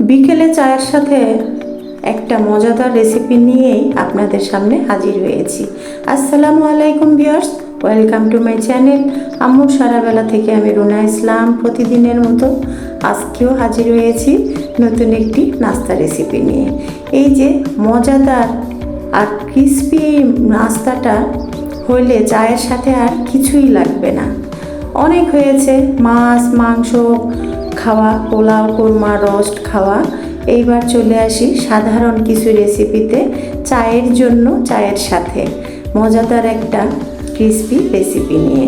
বিকেলে চায়ের সাথে একটা মজাদার রেসিপি নিয়েই আপনাদের সামনে হাজির হয়েছি। আসসালামু আলাইকুম viewers welcome to my channel আম্মুর সারাবেলা থেকে আমি রুনা ইসলাম প্রতিদিনের মতো আজকেও হাজির হয়েছি নতুন একটি নাস্তা রেসিপি নিয়ে। এই যে মজাদার আর ক্রিসপি নাস্তাটা হইলে চায়ের সাথে আর কিছুই লাগবে না। অনেক হয়েছে, মাছ, মাংস খাওয়া, পোলাও, কোরমা, রোস্ট খাওয়া। এইবার চলে আসি সাধারণ কিছু রেসিপিতে চায়ের জন্য, চায়ের সাথে। মজাদার একটা ক্রিসপি রেসিপি নিয়ে।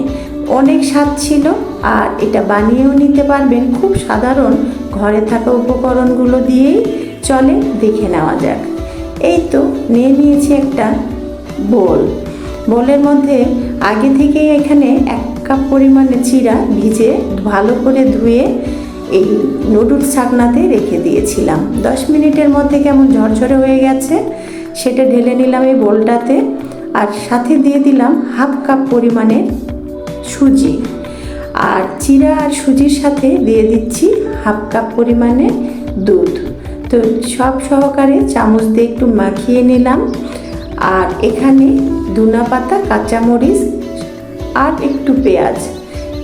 অনেক স্বাদ ছিল আর এটা বানিয়েও নিতে পারবেন খুব সাধারণ ঘরে থাকা উপকরণগুলো দিয়েই। চলে দেখে নেওয়া যাক। এই তো নিয়ে নিয়েছি একটা বোল। বোলের মধ্যে আগে থেকেই এখানে এক কাপ পরিমাণে চিরা ভিজে ভালো করে ধুয়ে এই নুডলস ছাকনাতে রেখে দিয়েছিলাম। দশ মিনিটের মধ্যে কেমন ঝরঝরে হয়ে গেছে, সেটা ঢেলে নিলাম এই বোলটাতে আর সাথে দিয়ে দিলাম হাফ কাপ পরিমাণের সুজি। আর চিরা আর সুজির সাথে দিয়ে দিচ্ছি হাফ কাপ পরিমাণে দুধ। তো সব সহকারে চামচ দিয়ে একটু মাখিয়ে নিলাম। আর এখানে দুনা পাতা, কাঁচামরিচ আর একটু পেঁয়াজ।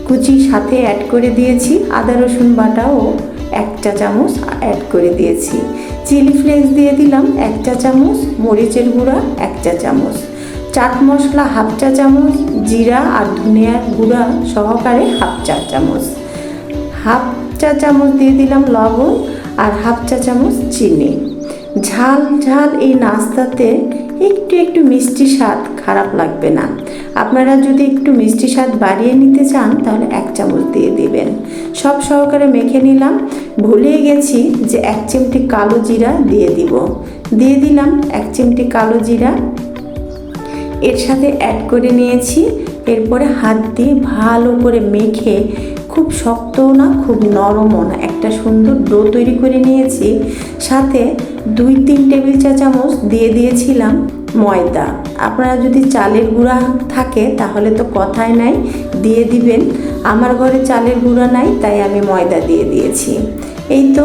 কুচি সাথে অ্যাড করে দিয়েছি। আদা, রসুন বাটাও এক চা চামচ অ্যাড করে দিয়েছি। চিলি ফ্লেক্স দিয়ে দিলাম এক চা চামচ, মরিচের গুঁড়া এক চা চামচ। চাট মশলা হাফ চা চামচ, জিরা আর ধনিয়ার গুঁড়া সহকারে হাফ চা চামচ। হাফ চা চামচ দিয়ে দিলাম লবণ আর হাফ চা চামচ চিনি। ঝাল ঝাল এই নাস্তাতে একটু একটু মিষ্টি স্বাদ খারাপ লাগবে না। আপনারা যদি একটু মিষ্টি স্বাদ বাড়িয়ে নিতে চান, তাহলে এক চামচ দিয়ে দিবেন। সব সহকারে মেখে নিলাম। ভুলে গেছি যে এক চিমটি কালো জিরা দিয়ে দিব। দিয়ে দিলাম এক চিমটি কালো জিরা। এর সাথে অ্যাড করে নিয়েছি। এরপরে হাত দিয়ে ভালো করে মেখে খুব শক্তও না, খুব নরমও না। একটা সুন্দর ডো তৈরি করে নিয়েছি। সাথে দুই, তিন টেবিল চা চামচ দিয়ে দিয়েছিলাম ময়দা। আপনারা যদি চালের গুঁড়া থাকে, তাহলে তো কথাই নাই, দিয়ে দিবেন। আমার ঘরে চালের গুঁড়া নাই, তাই আমি ময়দা দিয়ে দিয়েছি। এই তো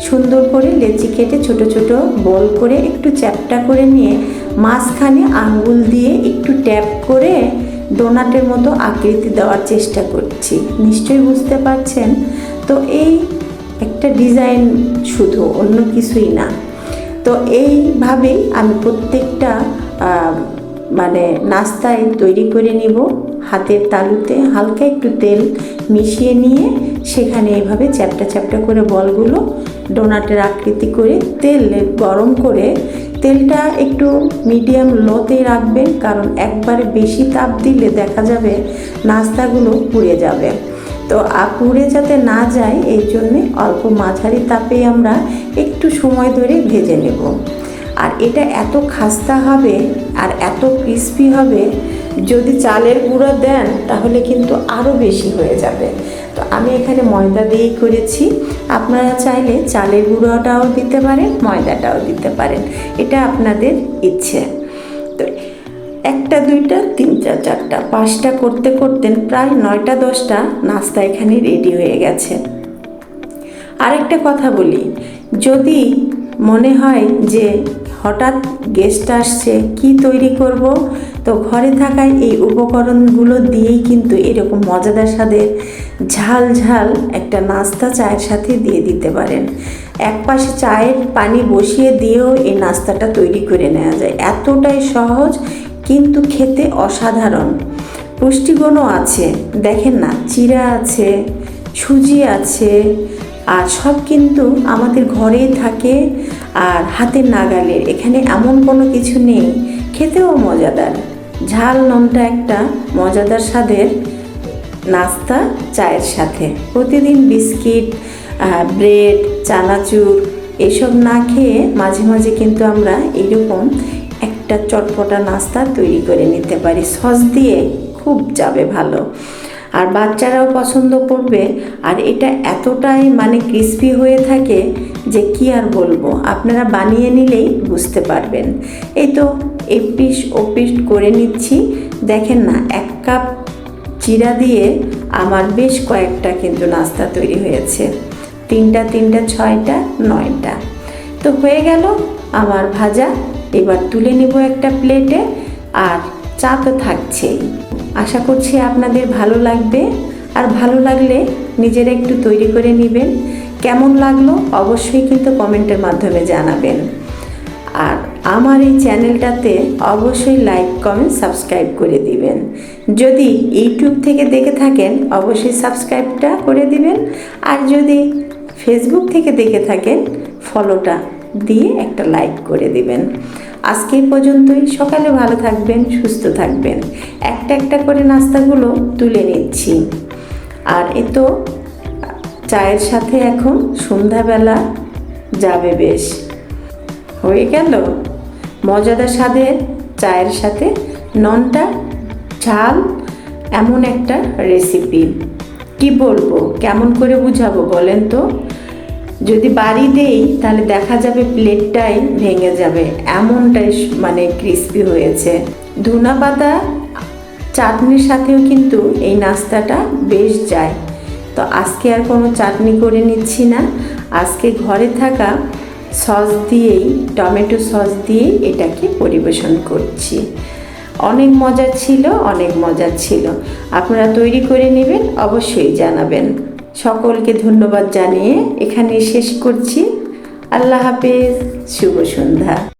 সুন্দর করে লেচি কেটে ছোট ছোট বল করে একটু চ্যাপটা করে নিয়ে মাঝখানে আঙ্গুল দিয়ে একটু ট্যাপ করে ডোনাটের মতো আকৃতি দেওয়ার চেষ্টা করছি। নিশ্চয়ই বুঝতে পারছেন? তো এই একটা ডিজাইন শুধু, অন্য কিছুই না। তো এইভাবেই আমি প্রত্যেকটা মানে নাস্তায় তৈরি করে নিব। হাতের তালুতে হালকা একটু তেল মিশিয়ে নিয়ে সেখানে এইভাবে চ্যাপটা চ্যাপটা করে বলগুলো ডোনাটের আকৃতি করে তেল গরম করে তেলটা একটু মিডিয়াম লোতেই রাখবেন, কারণ একবারে বেশি তাপ দিলে দেখা যাবে নাস্তাগুলো পুড়ে যাবে। তো পুড়ে যাতে না যায়, এই জন্যে অল্প মাঝারি তাপেই আমরা একটু সময় ধরে ভেজে নেব। আর এটা এত খাস্তা হবে আর এত ক্রিস্পি হবে, যদি চালের গুঁড়ো দেন তাহলে কিন্তু আরও বেশি হয়ে যাবে। আমি এখানে ময়দা দিয়েই করেছি। আপনারা চাইলে চালের গুঁড়োটাও দিতে পারেন, ময়দাটাও দিতে পারেন। এটা আপনাদের ইচ্ছে। তো একটা, দুইটা, তিনটা, চারটা, পাঁচটা করতে করতে প্রায় নয়টা, দশটা নাস্তা এখানে রেডি হয়ে গেছে। আরেকটা কথা বলি, যদি মনে হয় যে হঠাৎ গেস্ট আসছে, কি তৈরি করব? তো ঘরে থাকায় এই উপকরণগুলো দিয়েই কিন্তু এরকম মজাদার স্বাদের ঝাল ঝাল একটা নাস্তা চায়ের সাথে দিয়ে দিতে পারেন। এক পাশে চায়ের পানি বসিয়ে দিয়েও এই নাস্তাটা তৈরি করে নেওয়া যায়। এতটাই সহজ, কিন্তু খেতে অসাধারণ। পুষ্টিগুণও আছে। দেখেন না, চিরা আছে, সুজি আছে আর সব কিন্তু আমাদের ঘরেই থাকে আর হাতের নাগালের। এখানে এমন কোনো কিছু নেই। খেতেও মজাদার। ঝাল নমটা একটা মজাদার স্বাদের নাস্তা চায়ের সাথে। প্রতিদিন বিস্কিট ব্রেড, চানাচুর, এসব না খেয়ে মাঝে মাঝে কিন্তু আমরা এইরকম একটা চটপটা নাস্তা তৈরি করে নিতে পারি। সস দিয়ে খুব যাবে ভালো। আর বাচ্চারাও পছন্দ করবে। আর এটা এতটাই মানে ক্রিস্পি হয়ে থাকে যে কি আর বলব? আপনারা বানিয়ে নিলেই বুঝতে পারবেন। এই তো এপিস ওপিস করে নিচ্ছি। দেখেন না, এক কাপ চিরা দিয়ে আমার বেশ কয়েকটা কিন্তু নাস্তা তৈরি হয়েছে। তিনটা তিনটা, ছয়টা, নয়টা। তো হয়ে গেল আমার ভাজা। এবার তুলে নেব একটা প্লেটে আর চা তো থাকছেই। আশা করছি আপনাদের ভালো লাগবে। আর ভালো লাগলে নিজেরা একটু তৈরি করে নেবেন। কেমন লাগল অবশ্যই কিন্তু কমেন্টের মাধ্যমে জানাবেন। আর আমার এই চ্যানেলটাতে অবশ্যই লাইক, কমেন্ট, সাবস্ক্রাইব করে দিবেন। যদি ইউটিউব থেকে দেখে থাকেন, অবশ্যই সাবস্ক্রাইবটা করে দিবেন। আর যদি ফেসবুক থেকে দেখে থাকেন, ফলোটা দিয়ে একটা লাইক করে দিবেন। আজকে পর্যন্তই। সকালে ভালো থাকবেন, সুস্থ থাকবেন। একটা একটা করে নাস্তাগুলো তুলে নিচ্ছি। আর এ তো চায়ের সাথে এখন সন্ধ্যাবেলা যাবে বেশ। হয়ে গেল? মজাদার স্বাদের চায়ের সাথে ননটা ঝাল এমন একটা রেসিপি কি বলব? কেমন করে বুঝাবো বলেন তো? যদি বাড়ি দেই, তাহলে দেখা যাবে প্লেটটাই ভেঙে যাবে। এমনটাই মানে ক্রিস্পি হয়েছে। ধনা পাতা, চাটনির সাথেও কিন্তু এই নাস্তাটা বেশ যায়। তো আজকে আর কোনো চাটনি করে নিচ্ছি না। আজকে ঘরে থাকা সস দিয়েই, টমেটো সস দিয়েই এটাকে পরিবেশন করছি। অনেক মজা ছিল, অনেক মজার ছিল। আপনারা তৈরি করে নেবেন, অবশ্যই জানাবেন। সকলকে ধন্যবাদ জানিয়ে এখানে শেষ করছি। আল্লাহ হাফেজ। শুভ সন্ধ্যা।